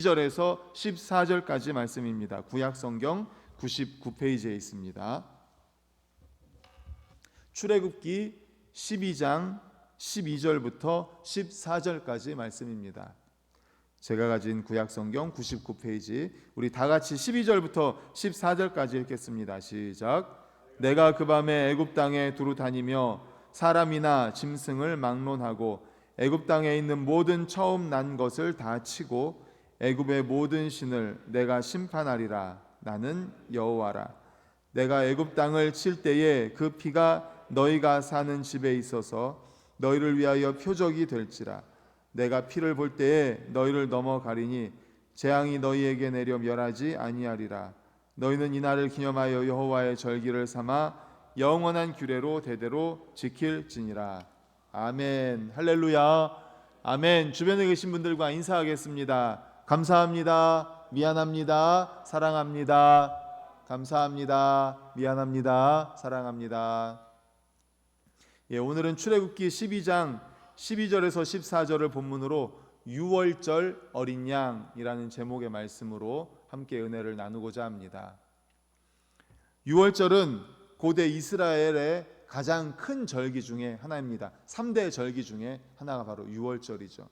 2절에서 14절까지 말씀입니다. 구약 성경 99페이지에 있습니다. 출애굽기 12장 12절부터 14절까지 말씀입니다. 제가 가진 구약 성경 99페이지 우리 다 같이 12절부터 14절까지 읽겠습니다. 시작. 내가 그 밤에 애굽 땅에 두루 다니며 사람이나 짐승을 막론하고 애굽 땅에 있는 모든 처음 난 것을 다 치고 애굽의 모든 신을 내가 심판하리라. 나는 여호와라. 내가 애굽 땅을 칠 때에 그 피가 너희가 사는 집에 있어서 너희를 위하여 표적이 될지라. 내가 피를 볼 때에 너희를 넘어가리니 재앙이 너희에게 내려 멸하지 아니하리라. 너희는 이 날을 기념하여 여호와의 절기를 삼아 영원한 규례로 대대로 지킬지니라. 아멘. 할렐루야. 아멘. 주변에 계신 분들과 인사하겠습니다 감사합니다 미안합니다 사랑합니다 감사합니다 미안합니다 사랑합니다 예, 오늘은 출애굽기 12장 12절에서 14절을 본문으로 6월절 어린 양이라는 제목의 말씀으로 함께 은혜를 나누고자 합니다. 6월절은 고대 이스라엘의 가장 큰 절기 중에 하나입니다. 3대 절기 중에 하나가 바로 6월절이죠.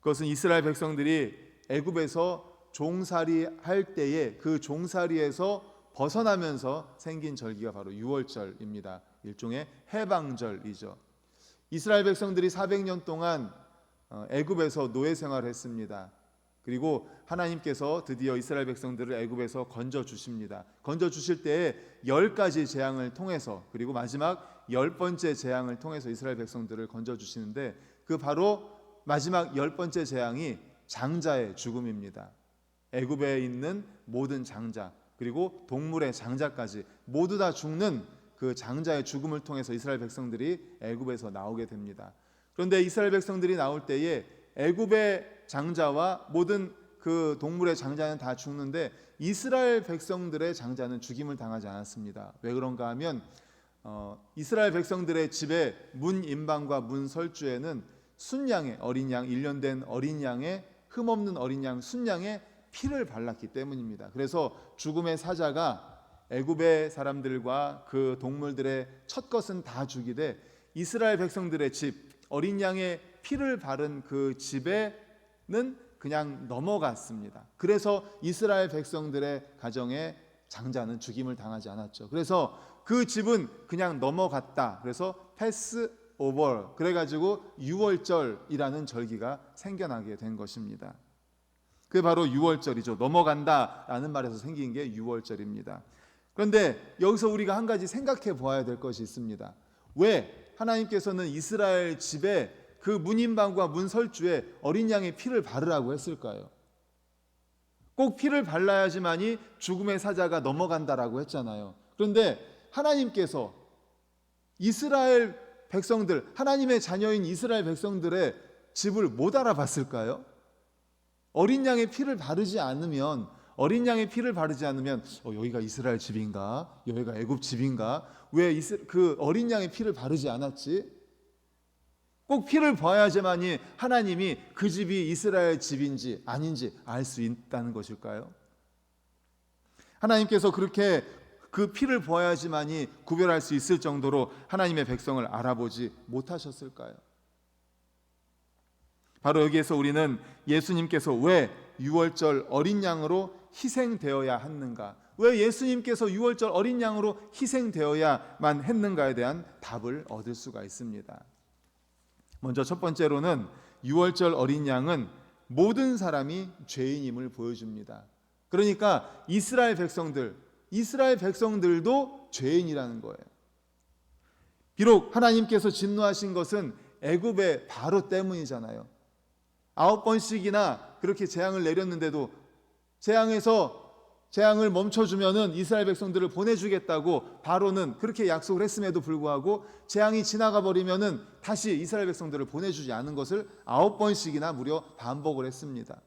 그것은 이스라엘 백성들이 애굽에서 종살이 할 때에 그 종살이에서 벗어나면서 생긴 절기가 바로 6월절입니다. 일종의 해방절이죠. 이스라엘 백성들이 400년 동안 어, 애굽에서 노예 생활을 했습니다. 그리고 하나님께서 드디어 이스라엘 백성들을 애굽에서 건져 주십니다. 건져 주실 때에 열 가지 재앙을 통해서 그리고 마지막 열 번째 재앙을 통해서 이스라엘 백성들을 건져 주시는데 그 바로 마지막 열 번째 재앙이 장자의 죽음입니다. 애굽에 있는 모든 장자 그리고 동물의 장자까지 모두 다 죽는 그 장자의 죽음을 통해서 이스라엘 백성들이 애굽에서 나오게 됩니다. 그런데 이스라엘 백성들이 나올 때에 애굽의 장자와 모든 그 동물의 장자는 다 죽는데 이스라엘 백성들의 장자는 죽임을 당하지 않았습니다. 왜 그런가 하면 어, 이스라엘 백성들의 집에 문 임방과 문 설주에는 순양의 어린 양 1년 된 어린 양의 흠없는 어린 양 순양의 피를 발랐기 때문입니다. 그래서 죽음의 사자가 애굽의 사람들과 그 동물들의 첫 것은 다 죽이되 이스라엘 백성들의 집 어린 양의 피를 바른 그 집에는 그냥 넘어갔습니다. 그래서 이스라엘 백성들의 가정에 장자는 죽임을 당하지 않았죠. 그래서 그 집은 그냥 넘어갔다. 그래서 패스 오버 그래가지고 6월절이라는 절기가 생겨나게 된 것입니다. 그게 바로 6월절이죠. 넘어간다라는 말에서 생긴 게 6월절입니다. 그런데 여기서 우리가 한 가지 생각해 보아야 될 것이 있습니다. 왜 하나님께서는 이스라엘 집에 그 문인방과 문설주에 어린 양의 피를 바르라고 했을까요? 꼭 피를 발라야지만이 죽음의 사자가 넘어간다라고 했잖아요. 그런데 하나님께서 이스라엘 백성들, 하나님의 자녀인 이스라엘 백성들의 집을 못 알아봤을까요? 어린 양의 피를 바르지 않으면 어린 양의 피를 바르지 않으면 어, 여기가 이스라엘 집인가? 여기가 애굽 집인가? 왜 그 어린 양의 피를 바르지 않았지? 꼭 피를 봐야지만이 하나님이 그 집이 이스라엘 집인지 아닌지 알 수 있다는 것일까요? 하나님께서 그렇게 그 피를 보아야지만이 구별할 수 있을 정도로 하나님의 백성을 알아보지 못하셨을까요? 바로 여기에서 우리는 예수님께서 왜 6월절 어린 양으로 희생되어야 했는가? 왜 예수님께서 6월절 어린 양으로 희생되어야만 했는가에 대한 답을 얻을 수가 있습니다. 먼저 첫 번째로는 6월절 어린 양은 모든 사람이 죄인임을 보여줍니다. 그러니까 이스라엘 백성들, 이스라엘 백성들도 죄인이라는 거예요. 비록 하나님께서 진노하신 것은 애굽의 바로 때문이잖아요. 아홉 번씩이나 그렇게 재앙을 내렸는데도 재앙에서 재앙을 멈춰주면은 이스라엘 백성들을 보내주겠다고 바로는 그렇게 약속을 했음에도 불구하고 재앙이 지나가 버리면은 다시 이스라엘 백성들을 보내주지 않은 것을 아홉 번씩이나 무려 반복을 했습니다.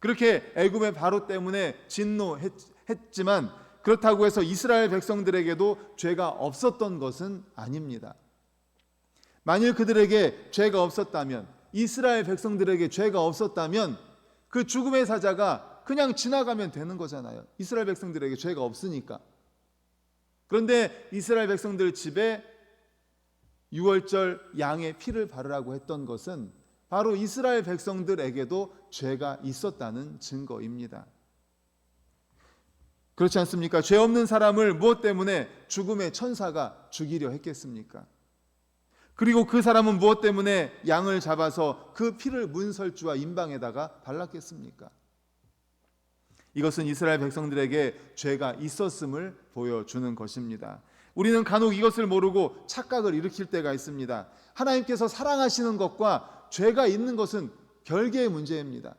그렇게 애굽의 바로 때문에 진노했지만 그렇다고 해서 이스라엘 백성들에게도 죄가 없었던 것은 아닙니다. 만일 그들에게 죄가 없었다면 이스라엘 백성들에게 죄가 없었다면 그 죽음의 사자가 그냥 지나가면 되는 거잖아요. 이스라엘 백성들에게 죄가 없으니까. 그런데 이스라엘 백성들 집에 유월절 양의 피를 바르라고 했던 것은 바로 이스라엘 백성들에게도 죄가 있었다는 증거입니다. 그렇지 않습니까? 죄 없는 사람을 무엇 때문에 죽음의 천사가 죽이려 했겠습니까? 그리고 그 사람은 무엇 때문에 양을 잡아서 그 피를 문설주와 임방에다가 발랐겠습니까? 이것은 이스라엘 백성들에게 죄가 있었음을 보여주는 것입니다. 우리는 간혹 이것을 모르고 착각을 일으킬 때가 있습니다. 하나님께서 사랑하시는 것과 죄가 있는 것은 별개의 문제입니다.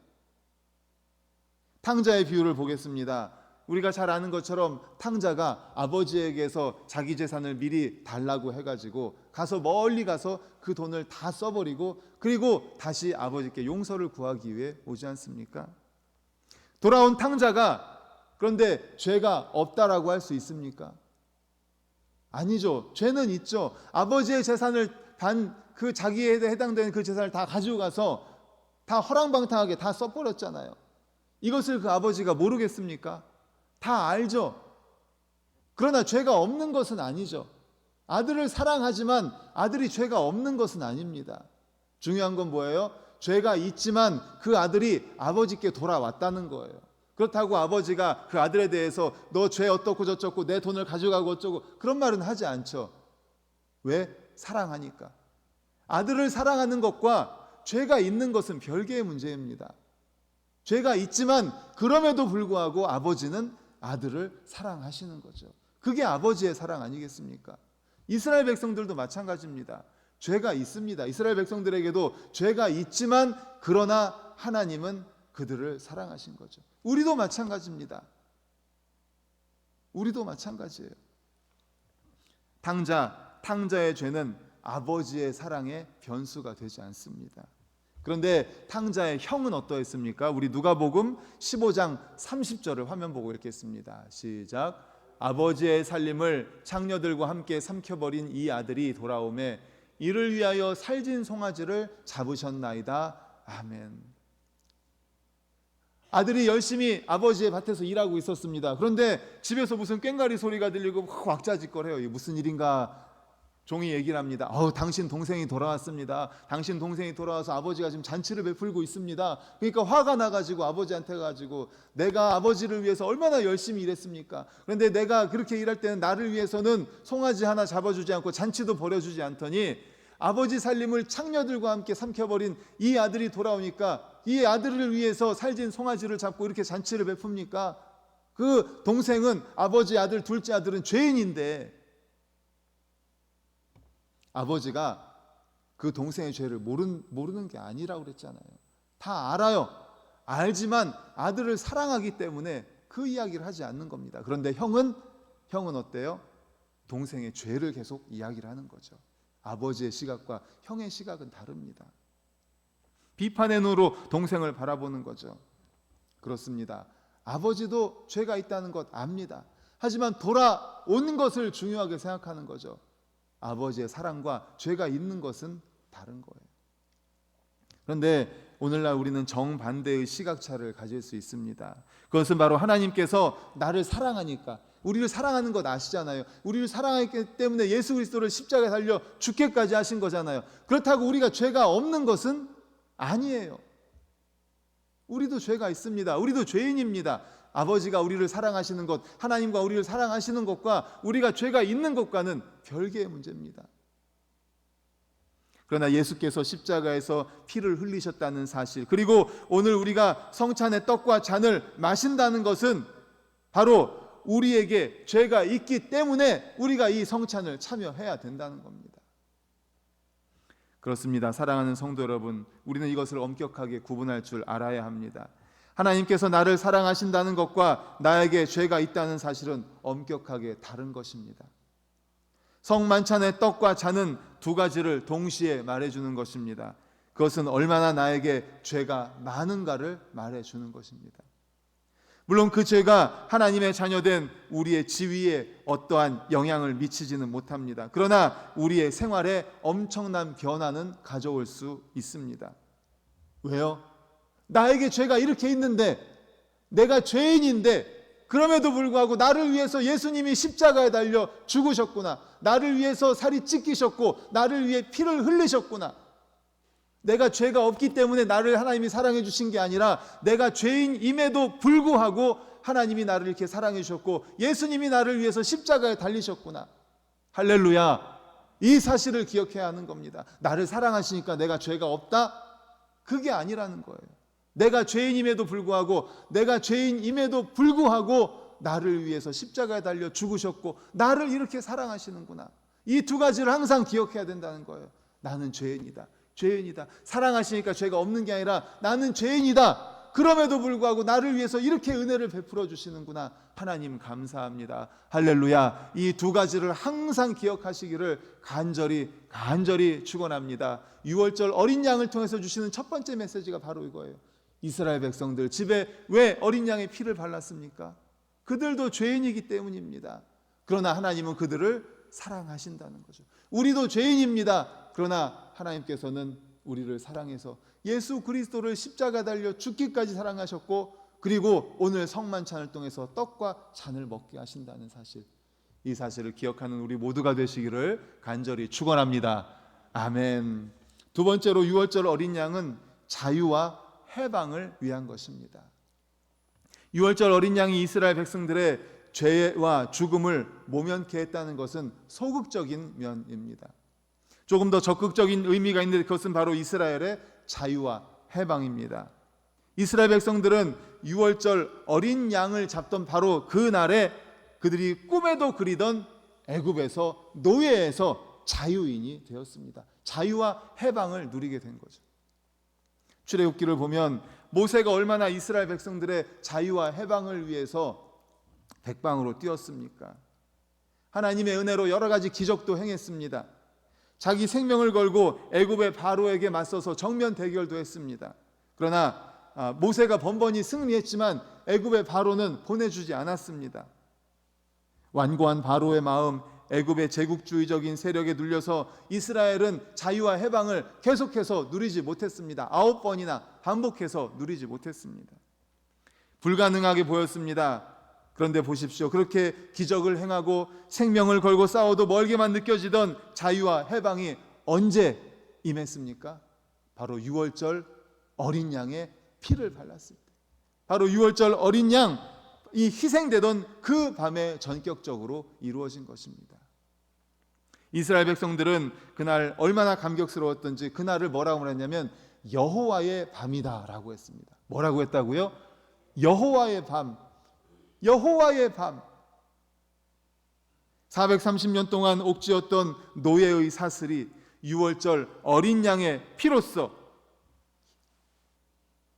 탕자의 비유를 보겠습니다. 우리가 잘 아는 것처럼 탕자가 아버지에게서 자기 재산을 미리 달라고 해가지고 가서 멀리 가서 그 돈을 다 써버리고 그리고 다시 아버지께 용서를 구하기 위해 오지 않습니까? 돌아온 탕자가 그런데 죄가 없다라고 할 수 있습니까? 아니죠. 죄는 있죠. 아버지의 재산을 단 그 자기에 해당되는 그 재산을 다 가지고 가서 다 허랑방탕하게 다 써버렸잖아요. 이것을 그 아버지가 모르겠습니까? 다 알죠. 그러나 죄가 없는 것은 아니죠. 아들을 사랑하지만 아들이 죄가 없는 것은 아닙니다. 중요한 건 뭐예요? 죄가 있지만 그 아들이 아버지께 돌아왔다는 거예요. 그렇다고 아버지가 그 아들에 대해서 너 죄 어떻고 저쩌고 내 돈을 가져가고 어쩌고 그런 말은 하지 않죠. 왜? 사랑하니까. 아들을 사랑하는 것과 죄가 있는 것은 별개의 문제입니다. 죄가 있지만 그럼에도 불구하고 아버지는 아들을 사랑하시는 거죠. 그게 아버지의 사랑 아니겠습니까? 이스라엘 백성들도 마찬가지입니다. 죄가 있습니다. 이스라엘 백성들에게도 죄가 있지만 그러나 하나님은 그들을 사랑하신 거죠. 우리도 마찬가지입니다. 우리도 마찬가지예요. 탕자, 탕자의 죄는 아버지의 사랑의 변수가 되지 않습니다. 그런데 탕자의 형은 어떠했습니까? 우리 누가복음 15장 30절을 화면 보고 읽겠습니다. 시작. 아버지의 살림을 창녀들과 함께 삼켜버린 이 아들이 돌아오매 이를 위하여 살진 송아지를 잡으셨나이다. 아멘. 아들이 열심히 아버지의 밭에서 일하고 있었습니다. 그런데 집에서 무슨 꽹가리 소리가 들리고 왁자지껄해요. 무슨 일인가 종이 얘기를 합니다. 어, 당신 동생이 돌아왔습니다. 당신 동생이 돌아와서 아버지가 지금 잔치를 베풀고 있습니다. 그러니까 화가 나가지고 아버지한테 가지고 내가 아버지를 위해서 얼마나 열심히 일했습니까? 그런데 내가 그렇게 일할 때는 나를 위해서는 송아지 하나 잡아주지 않고 잔치도 벌여주지 않더니 아버지 살림을 창녀들과 함께 삼켜버린 이 아들이 돌아오니까 이 아들을 위해서 살진 송아지를 잡고 이렇게 잔치를 베풉니까? 그 동생은 아버지 아들 둘째 아들은 죄인인데 아버지가 그 동생의 죄를 모르는, 모르는 게 아니라고 그랬잖아요. 다 알아요. 알지만 아들을 사랑하기 때문에 그 이야기를 하지 않는 겁니다. 그런데 형은 형은 어때요? 동생의 죄를 계속 이야기를 하는 거죠. 아버지의 시각과 형의 시각은 다릅니다. 비판의 눈으로 동생을 바라보는 거죠. 그렇습니다. 아버지도 죄가 있다는 것 압니다. 하지만 돌아오는 것을 중요하게 생각하는 거죠. 아버지의 사랑과 죄가 있는 것은 다른 거예요. 그런데 오늘날 우리는 정반대의 시각차를 가질 수 있습니다. 그것은 바로 하나님께서 나를 사랑하니까 우리를 사랑하는 것 아시잖아요. 우리를 사랑하기 때문에 예수 그리스도를 십자가에 달려 죽게까지 하신 거잖아요. 그렇다고 우리가 죄가 없는 것은 아니에요. 우리도 죄가 있습니다. 우리도 죄인입니다. 아버지가 우리를 사랑하시는 것, 하나님과 우리를 사랑하시는 것과 우리가 죄가 있는 것과는 별개의 문제입니다. 그러나 예수께서 십자가에서 피를 흘리셨다는 사실, 그리고 오늘 우리가 성찬의 떡과 잔을 마신다는 것은 바로 우리에게 죄가 있기 때문에 우리가 이 성찬을 참여해야 된다는 겁니다. 그렇습니다. 사랑하는 성도 여러분, 우리는 이것을 엄격하게 구분할 줄 알아야 합니다. 하나님께서 나를 사랑하신다는 것과 나에게 죄가 있다는 사실은 엄격하게 다른 것입니다. 성만찬의 떡과 잔은 두 가지를 동시에 말해주는 것입니다. 그것은 얼마나 나에게 죄가 많은가를 말해주는 것입니다. 물론 그 죄가 하나님의 자녀된 우리의 지위에 어떠한 영향을 미치지는 못합니다. 그러나 우리의 생활에 엄청난 변화는 가져올 수 있습니다. 왜요? 나에게 죄가 이렇게 있는데 내가 죄인인데 그럼에도 불구하고 나를 위해서 예수님이 십자가에 달려 죽으셨구나. 나를 위해서 살이 찢기셨고 나를 위해 피를 흘리셨구나. 내가 죄가 없기 때문에 나를 하나님이 사랑해 주신 게 아니라 내가 죄인임에도 불구하고 하나님이 나를 이렇게 사랑해 주셨고 예수님이 나를 위해서 십자가에 달리셨구나. 할렐루야. 이 사실을 기억해야 하는 겁니다. 나를 사랑하시니까 내가 죄가 없다? 그게 아니라는 거예요. 내가 죄인임에도 불구하고 내가 죄인임에도 불구하고 나를 위해서 십자가에 달려 죽으셨고 나를 이렇게 사랑하시는구나. 이 두 가지를 항상 기억해야 된다는 거예요. 나는 죄인이다. 죄인이다. 사랑하시니까 죄가 없는 게 아니라 나는 죄인이다. 그럼에도 불구하고 나를 위해서 이렇게 은혜를 베풀어 주시는구나. 하나님 감사합니다. 할렐루야. 이 두 가지를 항상 기억하시기를 간절히 간절히 축원합니다. 6월절 어린 양을 통해서 주시는 첫 번째 메시지가 바로 이거예요. 이스라엘 백성들 집에 왜 어린 양의 피를 발랐습니까? 그들도 죄인이기 때문입니다. 그러나 하나님은 그들을 사랑하신다는 거죠. 우리도 죄인입니다. 그러나 하나님께서는 우리를 사랑해서 예수 그리스도를 십자가 달려 죽기까지 사랑하셨고 그리고 오늘 성만찬을 통해서 떡과 잔을 먹게 하신다는 사실. 이 사실을 기억하는 우리 모두가 되시기를 간절히 축원합니다. 아멘. 두 번째로 유월절 어린 양은 자유와 해방을 위한 것입니다. 유월절 어린 양이 이스라엘 백성들의 죄와 죽음을 모면케 했다는 것은 소극적인 면입니다. 조금 더 적극적인 의미가 있는데 그것은 바로 이스라엘의 자유와 해방입니다. 이스라엘 백성들은 유월절 어린 양을 잡던 바로 그 날에 그들이 꿈에도 그리던 애굽에서 노예에서 자유인이 되었습니다. 자유와 해방을 누리게 된 거죠. 출애굽기를 보면 모세가 얼마나 이스라엘 백성들의 자유와 해방을 위해서 백방으로 뛰었습니까? 하나님의 은혜로 여러 가지 기적도 행했습니다. 자기 생명을 걸고 애굽의 바로에게 맞서서 정면 대결도 했습니다. 그러나 아, 모세가 번번이 승리했지만 애굽의 바로는 보내주지 않았습니다. 완고한 바로의 마음, 애굽의 제국주의적인 세력에 눌려서 이스라엘은 자유와 해방을 계속해서 누리지 못했습니다. 아홉 번이나 반복해서 누리지 못했습니다. 불가능하게 보였습니다. 그런데 보십시오. 그렇게 기적을 행하고 생명을 걸고 싸워도 멀게만 느껴지던 자유와 해방이 언제 임했습니까? 바로 6월절 어린 양의 피를 발랐을 때. 바로 6월절 어린 양, 이 희생되던 그 밤에 전격적으로 이루어진 것입니다. 이스라엘 백성들은 그날 얼마나 감격스러웠던지 그날을 뭐라고 말했냐면 여호와의 밤이다라고 했습니다. 뭐라고 했다고요? 여호와의 밤. 여호와의 밤. 430년 동안 옥지였던 노예의 사슬이 6월절 어린 양의 피로써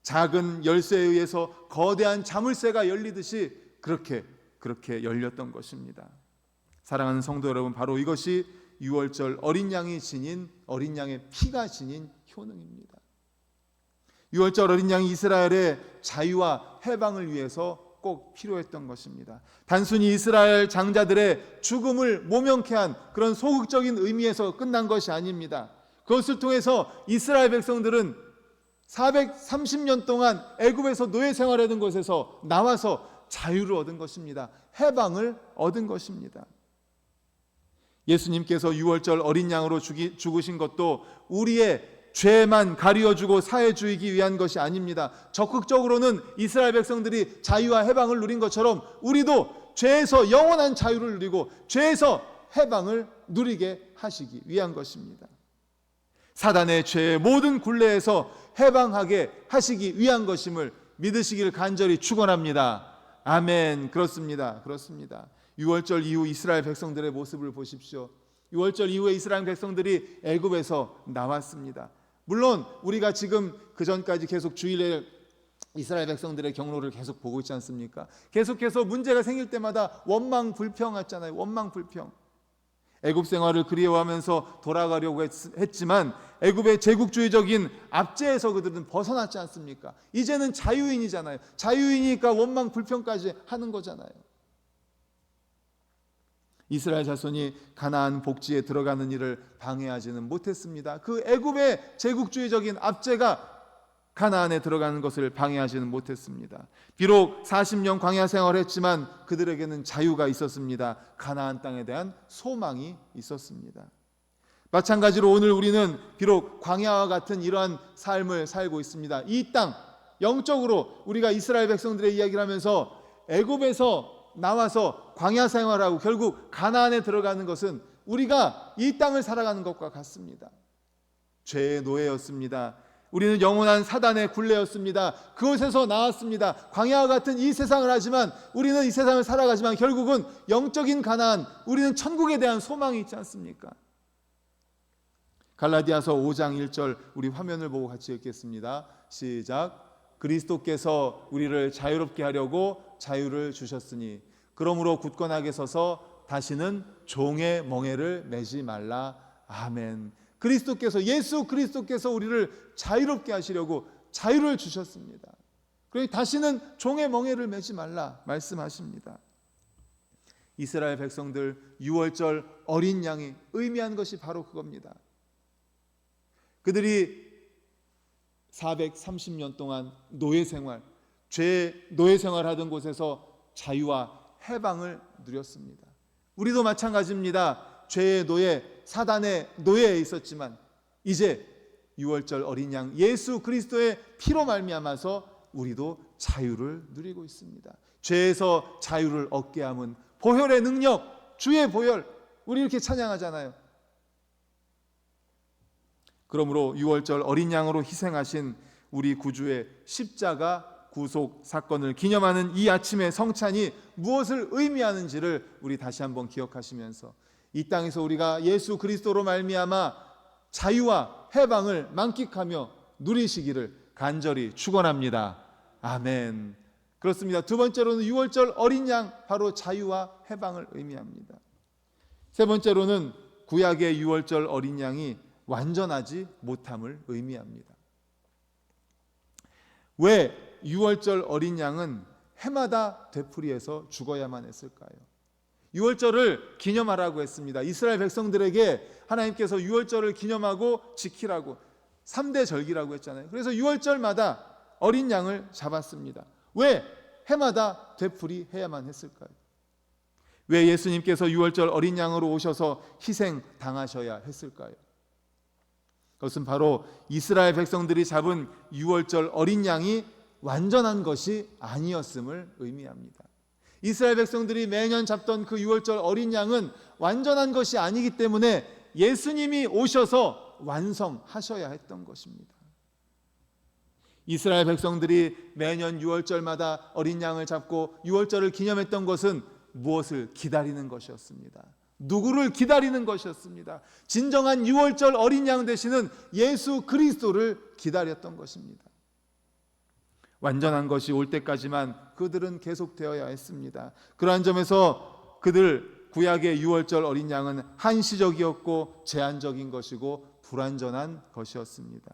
작은 열쇠에 의해서 거대한 자물쇠가 열리듯이 그렇게 그렇게 열렸던 것입니다. 사랑하는 성도 여러분, 바로 이것이 6월절 어린 양이 지닌 어린 양의 피가 지닌 효능입니다. 6월절 어린 양이 이스라엘의 자유와 해방을 위해서 꼭 필요했던 것입니다. 단순히 이스라엘 장자들의 죽음을 모명케 한 그런 소극적인 의미에서 끝난 것이 아닙니다. 그것을 통해서 이스라엘 백성들은 430년 동안 애굽에서 노예 생활하던 곳에서 나와서 자유를 얻은 것입니다. 해방을 얻은 것입니다. 예수님께서 6월절 어린 양으로 죽이, 죽으신 것도 우리의 죄만 가리어주고 사해주이기 위한 것이 아닙니다. 적극적으로는 이스라엘 백성들이 자유와 해방을 누린 것처럼 우리도 죄에서 영원한 자유를 누리고 죄에서 해방을 누리게 하시기 위한 것입니다. 사단의 죄의 모든 굴레에서 해방하게 하시기 위한 것임을 믿으시기를 간절히 축원합니다. 아멘. 그렇습니다. 그렇습니다. 6월절 이후 이스라엘 백성들의 모습을 보십시오. 6월절 이후에 이스라엘 백성들이 애굽에서 나왔습니다. 물론 우리가 지금 그 전까지 계속 주일에 이스라엘 백성들의 경로를 계속 보고 있지 않습니까? 계속해서 문제가 생길 때마다 원망 불평 했잖아요. 원망 불평. 애굽 생활을 그리워하면서 돌아가려고 했, 지만 애굽의 제국주의적인 압제에서 그들은 벗어났지 않습니까? 이제는 자유인이잖아요. 자유인이니까 원망 불평까지 하는 거잖아요. 이스라엘 자손이 가나안 복지에 들어가는 일을 방해하지는 못했습니다. 그 애굽의 제국주의적인 압제가 가나안에 들어가는 것을 방해하지는 못했습니다. 비록 40년 광야 생활을 했지만 그들에게는 자유가 있었습니다. 가나안 땅에 대한 소망이 있었습니다. 마찬가지로 오늘 우리는 비록 광야와 같은 이러한 삶을 살고 있습니다. 이 땅 영적으로 우리가 이스라엘 백성들의 이야기를 하면서 애굽에서 나와서 광야 생활하고 결국 가나안에 들어가는 것은 우리가 이 땅을 살아가는 것과 같습니다. 죄의 노예였습니다. 우리는 영원한 사단의 굴레였습니다. 그곳에서 나왔습니다. 광야와 같은 이 세상을 하지만 우리는 이 세상을 살아가지만 결국은 영적인 가나안, 우리는 천국에 대한 소망이 있지 않습니까? 갈라디아서 5장 1절 우리 화면을 보고 같이 읽겠습니다. 시작. 그리스도께서 우리를 자유롭게 하려고 자유를 주셨으니 그러므로 굳건하게 서서 다시는 종의 멍에를 매지 말라. 아멘. 그리스도께서 예수 그리스도께서 우리를 자유롭게 하시려고 자유를 주셨습니다. 그러니 다시는 종의 멍에를 매지 말라 말씀하십니다. 이스라엘 백성들 6월절 어린 양이 의미한 것이 바로 그겁니다. 그들이 430년 동안 노예 생활, 죄 노예 생활 하던 곳에서 자유와 해방을 누렸습니다. 우리도 마찬가지입니다. 죄의 노예, 사단의 노예에 있었지만 이제 6월절 어린 양 예수 그리스도의 피로 말미암아서 우리도 자유를 누리고 있습니다. 죄에서 자유를 얻게 함은 보혈의 능력, 주의 보혈. 우리 이렇게 찬양하잖아요. 그러므로 6월절 어린 양으로 희생하신 우리 구주의 십자가 구속 사건을 기념하는 이 아침의 성찬이 무엇을 의미하는지를 우리 다시 한번 기억하시면서 이 땅에서 우리가 예수 그리스도로 말미암아 자유와 해방을 만끽하며 누리시기를 간절히 축원합니다. 아멘. 그렇습니다. 두 번째로는 6월절 어린 양 바로 자유와 해방을 의미합니다. 세 번째로는 구약의 6월절 어린 양이 완전하지 못함을 의미합니다. 왜 6월절 어린 양은 해마다 되풀이해서 죽어야만 했을까요? 6월절을 기념하라고 했습니다. 이스라엘 백성들에게 하나님께서 6월절을 기념하고 지키라고 3대 절기라고 했잖아요. 그래서 6월절마다 어린 양을 잡았습니다. 왜 해마다 되풀이 해야만 했을까요? 왜 예수님께서 6월절 어린 양으로 오셔서 희생 당하셔야 했을까요? 그것은 바로 이스라엘 백성들이 잡은 6월절 어린 양이 완전한 것이 아니었음을 의미합니다. 이스라엘 백성들이 매년 잡던 그 6월절 어린 양은 완전한 것이 아니기 때문에 예수님이 오셔서 완성하셔야 했던 것입니다. 이스라엘 백성들이 매년 6월절마다 어린 양을 잡고 6월절을 기념했던 것은 무엇을 기다리는 것이었습니다. 누구를 기다리는 것이었습니다. 진정한 6월절 어린 양 되시는 예수 그리스도를 기다렸던 것입니다. 완전한 것이 올 때까지만 그들은 계속되어야 했습니다. 그러한 점에서 그들 구약의 6월절 어린 양은 한시적이었고 제한적인 것이고 불완전한 것이었습니다.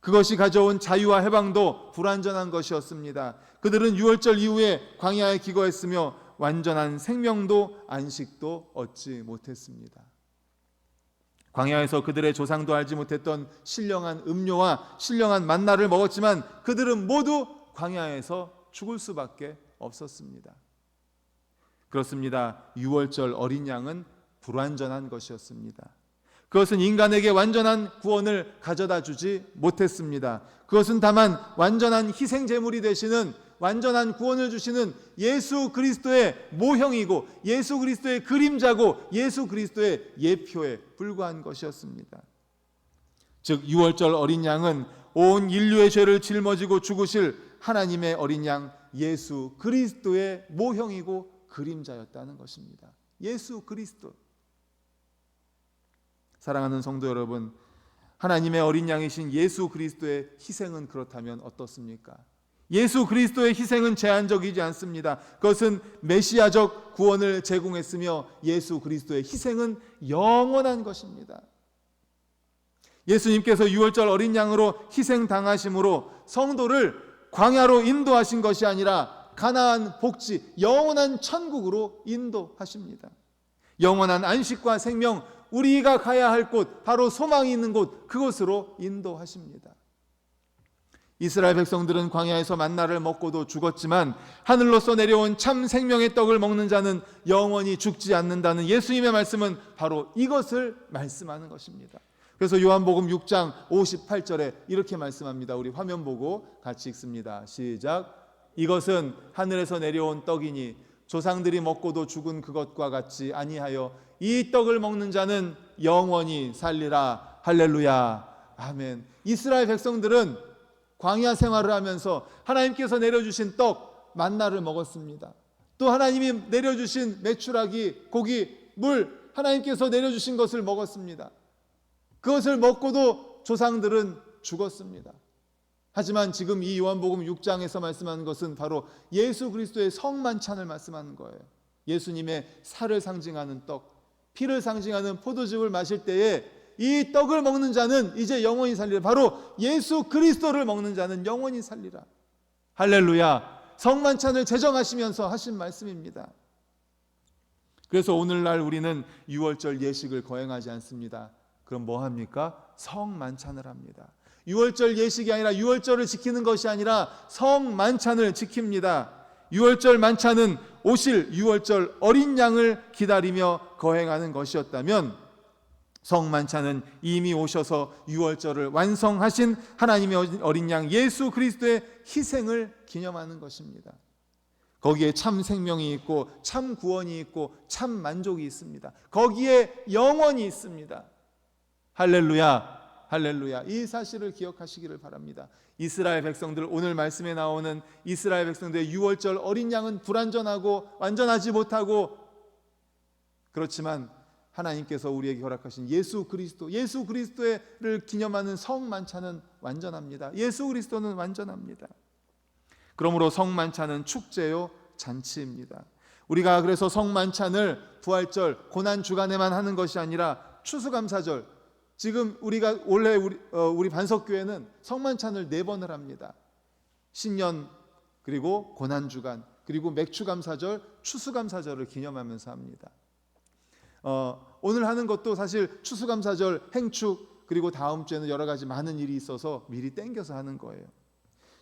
그것이 가져온 자유와 해방도 불완전한 것이었습니다. 그들은 6월절 이후에 광야에 기거했으며 완전한 생명도 안식도 얻지 못했습니다. 광야에서 그들의 조상도 알지 못했던 신령한 음료와 신령한 만나를 먹었지만 그들은 모두 광야에서 죽을 수밖에 없었습니다. 그렇습니다. 6월절 어린 양은 불완전한 것이었습니다. 그것은 인간에게 완전한 구원을 가져다 주지 못했습니다. 그것은 다만 완전한 희생 제물이 되시는 완전한 구원을 주시는 예수 그리스도의 모형이고 예수 그리스도의 그림자고 예수 그리스도의 예표에 불과한 것이었습니다. 즉 6월절 어린 양은 온 인류의 죄를 짊어지고 죽으실 하나님의 어린 양 예수 그리스도의 모형이고 그림자였다는 것입니다. 예수 그리스도. 사랑하는 성도 여러분, 하나님의 어린 양이신 예수 그리스도의 희생은 그렇다면 어떻습니까? 예수 그리스도의 희생은 제한적이지 않습니다. 그것은 메시아적 구원을 제공했으며 예수 그리스도의 희생은 영원한 것입니다. 예수님께서 6월절 어린 양으로 희생 당하심으로 성도를 광야로 인도하신 것이 아니라 가나안 복지 영원한 천국으로 인도하십니다. 영원한 안식과 생명 우리가 가야 할 곳 바로 소망이 있는 곳 그곳으로 인도하십니다. 이스라엘 백성들은 광야에서 만나를 먹고도 죽었지만 하늘로서 내려온 참 생명의 떡을 먹는 자는 영원히 죽지 않는다는 예수님의 말씀은 바로 이것을 말씀하는 것입니다. 그래서 요한복음 6장 58절에 이렇게 말씀합니다. 우리 화면 보고 같이 읽습니다. 시작. 이것은 하늘에서 내려온 떡이니 조상들이 먹고도 죽은 그것과 같이 아니하여 이 떡을 먹는 자는 영원히 살리라. 할렐루야. 아멘. 이스라엘 백성들은 광야 생활을 하면서 하나님께서 내려주신 떡 만나를 먹었습니다. 또 하나님이 내려주신 메추라기 고기 물 하나님께서 내려주신 것을 먹었습니다. 그것을 먹고도 조상들은 죽었습니다. 하지만 지금 이 요한복음 6장에서 말씀하는 것은 바로 예수 그리스도의 성만찬을 말씀하는 거예요. 예수님의 살을 상징하는 떡, 피를 상징하는 포도즙을 마실 때에 이 떡을 먹는 자는 이제 영원히 살리라. 바로 예수 그리스도를 먹는 자는 영원히 살리라. 할렐루야. 성만찬을 제정하시면서 하신 말씀입니다. 그래서 오늘날 우리는 6월절 예식을 거행하지 않습니다. 그럼 뭐 합니까? 성만찬을 합니다. 6월절 예식이 아니라 6월절을 지키는 것이 아니라 성만찬을 지킵니다. 6월절 만찬은 오실 6월절 어린 양을 기다리며 거행하는 것이었다면 성만찬은 이미 오셔서 6월절을 완성하신 하나님의 어린 양 예수 그리스도의 희생을 기념하는 것입니다. 거기에 참 생명이 있고 참 구원이 있고 참 만족이 있습니다. 거기에 영원이 있습니다. 할렐루야. 할렐루야. 이 사실을 기억하시기를 바랍니다. 이스라엘 백성들 오늘 말씀에 나오는 이스라엘 백성들의 6월절 어린 양은 불완전하고 완전하지 못하고 그렇지만 하나님께서 우리에게 허락하신 예수 그리스도, 예수 그리스도를 기념하는 성만찬은 완전합니다. 예수 그리스도는 완전합니다. 그러므로 성만찬은 축제요 잔치입니다. 우리가 그래서 성만찬을 부활절 고난 주간에만 하는 것이 아니라 추수감사절 지금 우리가 원래 우리, 어, 우리 반석교회는 성만찬을 네 번을 합니다. 신년 그리고 고난 주간 그리고 맥주감사절 추수감사절을 기념하면서 합니다. 어, 오늘 하는 것도 사실 추수감사절 행축 그리고 다음 주에는 여러 가지 많은 일이 있어서 미리 땡겨서 하는 거예요.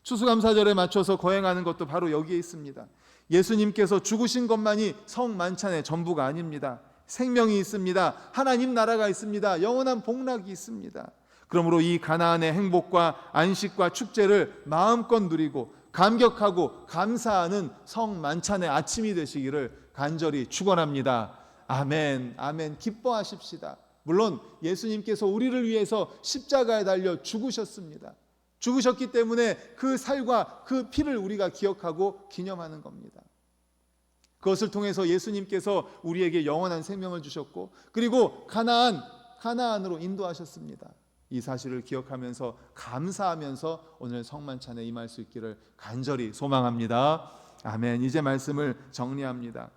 추수감사절에 맞춰서 거행하는 것도 바로 여기에 있습니다. 예수님께서 죽으신 것만이 성만찬의 전부가 아닙니다. 생명이 있습니다. 하나님 나라가 있습니다. 영원한 복락이 있습니다. 그러므로 이 가나안의 행복과 안식과 축제를 마음껏 누리고 감격하고 감사하는 성만찬의 아침이 되시기를 간절히 축원합니다. 아멘. 아멘. 기뻐하십시다. 물론 예수님께서 우리를 위해서 십자가에 달려 죽으셨습니다. 죽으셨기 때문에 그 살과 그 피를 우리가 기억하고 기념하는 겁니다. 그것을 통해서 예수님께서 우리에게 영원한 생명을 주셨고 그리고 가나안 가나안으로 인도하셨습니다. 이 사실을 기억하면서 감사하면서 오늘 성만찬에 임할 수 있기를 간절히 소망합니다. 아멘. 이제 말씀을 정리합니다.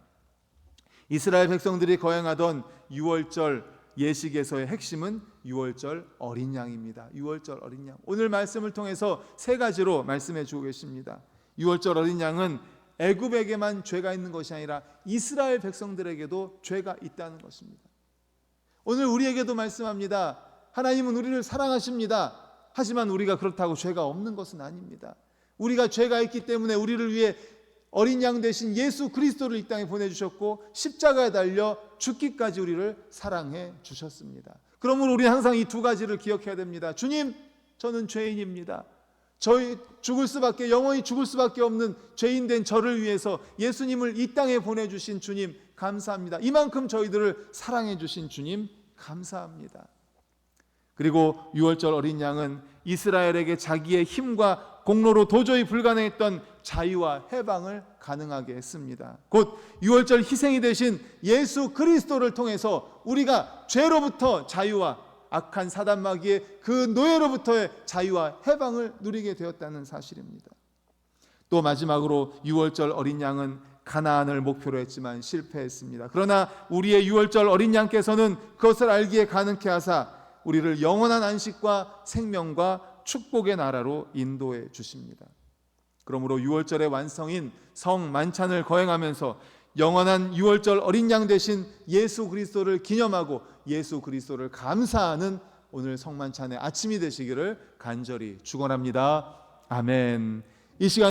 이스라엘 백성들이 거행하던 6월절 예식에서의 핵심은 6월절 어린 양입니다. 6월절 어린 양. 오늘 말씀을 통해서 세 가지로 말씀해 주고 계십니다. 6월절 어린 양은 애굽에게만 죄가 있는 것이 아니라 이스라엘 백성들에게도 죄가 있다는 것입니다. 오늘 우리에게도 말씀합니다. 하나님은 우리를 사랑하십니다. 하지만 우리가 그렇다고 죄가 없는 것은 아닙니다. 우리가 죄가 있기 때문에 우리를 위해 어린 양 대신 예수 그리스도를 이 땅에 보내주셨고 십자가에 달려 죽기까지 우리를 사랑해 주셨습니다. 그러므로 우리는 항상 이 두 가지를 기억해야 됩니다. 주님, 저는 죄인입니다. 저희 죽을 수밖에 영원히 죽을 수밖에 없는 죄인 된 저를 위해서 예수님을 이 땅에 보내 주신 주님 감사합니다. 이만큼 저희들을 사랑해 주신 주님 감사합니다. 그리고 6월절 어린 양은 이스라엘에게 자기의 힘과 공로로 도저히 불가능했던 자유와 해방을 가능하게 했습니다. 곧 6월절 희생이 되신 예수 그리스도를 통해서 우리가 죄로부터 자유와 악한 사단 마귀의 그 노예로부터의 자유와 해방을 누리게 되었다는 사실입니다. 또 마지막으로 6월절 어린 양은 가나안을 목표로 했지만 실패했습니다. 그러나 우리의 6월절 어린 양께서는 그것을 알기에 가능케 하사 우리를 영원한 안식과 생명과 축복의 나라로 인도해 주십니다. 그러므로 6월절의 완성인 성 만찬을 거행하면서 영원한 6월절 어린 양 대신 예수 그리스도를 기념하고 예수 그리스도를 감사하는 오늘 성만찬의 아침이 되시기를 간절히 축원합니다. 아멘. 이 시간